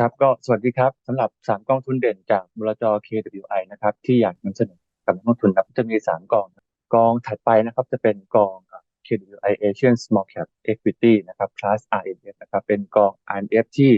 ครับก็สวัสดีครับสำหรับ 3 กองทุนเด่นจากบลจ KWI นะครับที่อยากนำเสนอกับนักลงทุนครับจะมี 3 กอง กองถัดไปนะครับจะเป็นกอง KWI Asian Small Cap Equity นะครับ Class RMF นะครับเป็นกอง RMF ที่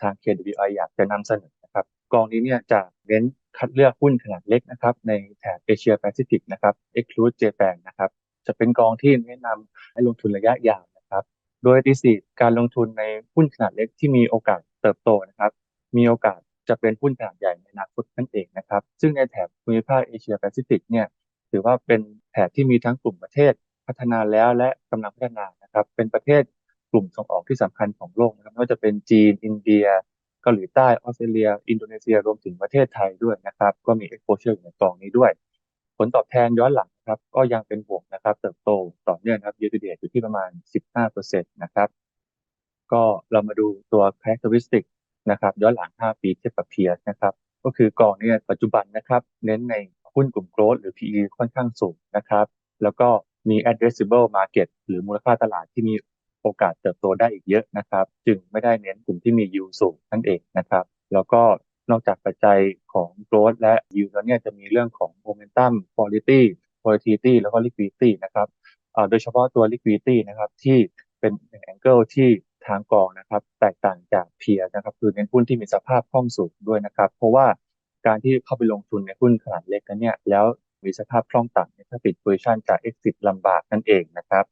ทาง KWI อยากจะนำเสนอนะครับกองนี้เนี่ยจะเน้นคัดเลือกหุ้นขนาดเล็กนะครับในแถบเอเชียแปซิฟิกนะครับ exclude Japan นะครับจะเป็นกองที่แนะนำให้ลงทุนระยะยาวนะครับ โดยทีสี่การลงทุนในหุ้นขนาดเล็กที่มีโอกาสเติบโตนะครับ มีโอกาสจะเป็นหุ้นขนาดใหญ่ในอนาคตนั่นเองนะครับ ซึ่งในแถบภูมิภาคเอเชียแปซิฟิกเนี่ยถือว่าเป็นแถบที่มีทั้งกลุ่มประเทศพัฒนาแล้วและกำลังพัฒนานะครับ เป็นประเทศกลุ่มส่งออกที่สำคัญของโลกนะครับไม่ว่าจะเป็นจีน อินเดียเกาหลีใต้ออสเตรเลีย อินโดนีเซียรวมถึงประเทศไทยด้วยนะครับ ก็มี exposure อยู่ในกองนี้ด้วย ผลตอบแทนย้อนหลัง ครับก็ยังเป็นบวกนะครับเติบโตต่อเนื่องครับ year to date อยู่ที่ประมาณ 15%นะครับก็เรามาดูตัว characteristic นะครับย้อนหลัง 5 ปีเทียบกับ peers นะครับก็คือกองเนี้ปัจจุบันนะครับเน้นในหุ้นกลุ่ม growth หรือ PE ค่อนข้างสูงนะครับแล้วก็มี addressable market หรือมูลค่าตลาดที่มีโอกาสเติบโตได้อีกเยอะนะครับ จึงไม่ได้เน้นกลุ่มที่มี yield สูงนั่นเองนะครับ แล้วก็นอกจากปัจจัยของ growth และ yield แล้วเนี่ยจะมีเรื่องของ momentum quality volatility แล้วก็ liquidity นะครับโดยเฉพาะตัว liquidity นะครับที่เป็น angle ที่ทางกองนะครับแตกต่างจากเพียนะครับคือเน้นหุ้นที่มีสภาพคล่องสูงด้วยนะครับ เพราะว่าการที่เข้าไปลงทุนในหุ้นขนาดเล็กนั้นเนี่ยแล้วมีสภาพคล่องต่ำถ้าปิดโพซิชันจะ exit ลำบากนั่นเองนะครับ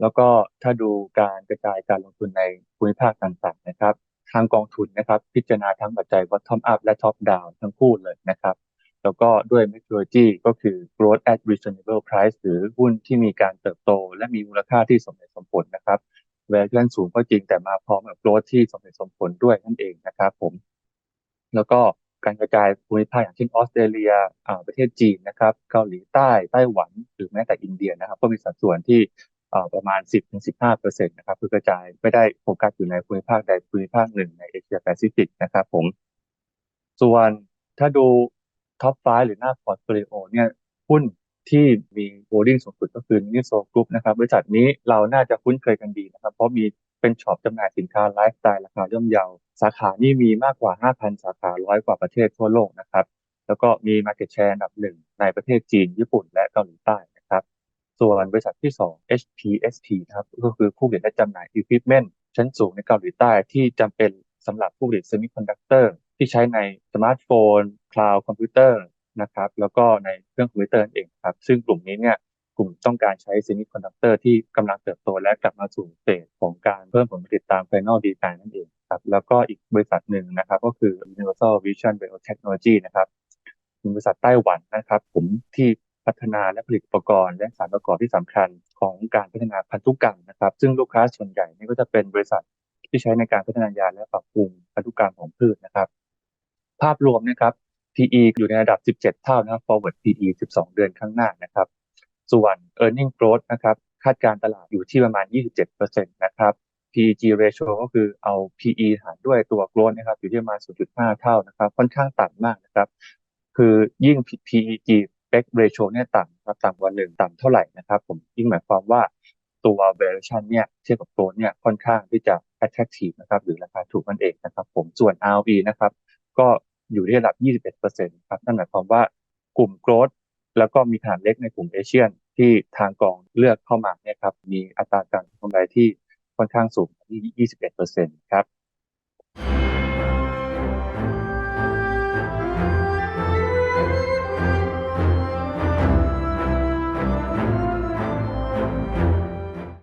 แล้วก็ถ้าดูการกระจายการลงทุนในภูมิภาคต่างๆนะครับ ทางกองทุนนะครับ พิจารณาทั้งปัจจัย bottom up และ top down ทั้งคู่เลยนะครับ แล้วก็ด้วย maturity ก็คือ growth at reasonable price หรือหุ้นที่มีการเติบโต และมีมูลค่าที่สมเหตุสมผลนะครับ valuation สูงก็จริงแต่มาพร้อมกับ growth ที่สมเหตุสมผลด้วยนั่นเองนะครับผม แล้วก็การกระจายภูมิภาคอย่างเช่นออสเตรเลียประเทศจีนนะครับเกาหลีใต้ไต้หวัน หรือแม้แต่อินเดียนะครับ ก็มีสัดส่วนที่ประมาณ 10-15%นะครับคือกระจายไม่ได้โฟกัสอยู่ในภูมิภาคใดภูมิภาคหนึ่งในเอเชียแปซิฟิกนะครับผม ส่วนถ้าดู ท็อป5หรือหน้าพอร์ตโฟลิโอเนี่ยหุ้นที่มีโฮลดิ้งสูงสุดก็คือนิโซกรุ๊ปนะครับบริษัทนี้เราน่าจะคุ้นเคยกันดีนะครับ เพราะมีเป็นช็อปจำหน่ายสินค้าไลฟ์สไตล์ราคาย่อมเยา สาขานี่มีมากกว่า 5,000 สาขาร้อยกว่าประเทศทั่วโลกนะครับ แล้วก็มี Market Share อันดับหนึ่งในประเทศจีน ญี่ปุ่น และเกาหลีใต้นะครับ ส่วนบริษัทที่ 2 HPST นะครับก็คือผู้ผลิตและจำหน่าย Equipment ชั้นสูงในเกาหลีใต้ที่จำเป็นสำหรับผู้ผลิตเซมิคอนดักเตอร์ที่ใช้ในสมาร์ทโฟน คลาวด์คอมพิวเตอร์นะครับ แล้วก็ในเครื่องคอมพิวเตอร์เองครับ ซึ่งกลุ่มนี้เนี่ยกลุ่มต้องการใช้เซมิคอนดักเตอร์ที่กำลังเติบโตและกลับมาสู่เฟสของการเพิ่มผลผลิตตาม Final Design นั่นเองครับ แล้วก็อีกบริษัทหนึ่งนะครับ ก็คือ Universal Vision Biotechnology นะครับบริษัทไต้หวันนะครับ ผมที่พัฒนาและผลิตอุปกรณ์ และสารประกอบที่สำคัญของการพัฒนาพันธุกรรมนะครับ ซึ่งลูกค้าส่วนใหญ่นี่ก็จะเป็นบริษัทที่ใช้ในการพัฒนายาและปรับปรุงพันธุกรรมของพืชนะครับ ภาพรวมนะครับ PE อยู่ในระดับ 17 เท่านะครับ forward PE 12 เดือนข้างหน้านะครับ ส่วน earning growth นะครับ คาดการตลาดอยู่ที่ประมาณ 27%นะครับ PEG ratio ก็คือเอา PE หารด้วยตัว growth นะครับ อยู่ที่ประมาณ 0.5 เท่านะครับ ค่อนข้างต่ำมากนะครับ คือยิ่ง PEG PEG ratio เนี่ยต่ำครับ ต่ำกว่า1ต่ำเท่าไหร่นะครับ ผมยิ่งหมายความว่าตัว valuation เนี่ยเทียบกับ growth เนี่ยค่อนข้างที่จะ attractive นะครับ หรือราคาถูกนั่นเองนะครับ ผม ส่วน ROE นะครับ ก็ อยู่ที่ระดับ 21%ครับนั่นหมายความว่ากลุ่มโกลดแล้วก็มีขนาดเล็กในกลุ่มเอเชียนที่ทางกองเลือกเข้ามาเนี่ยครับมีอัตราการกำไรที่ค่อนข้างสูงที่ 21%ครับ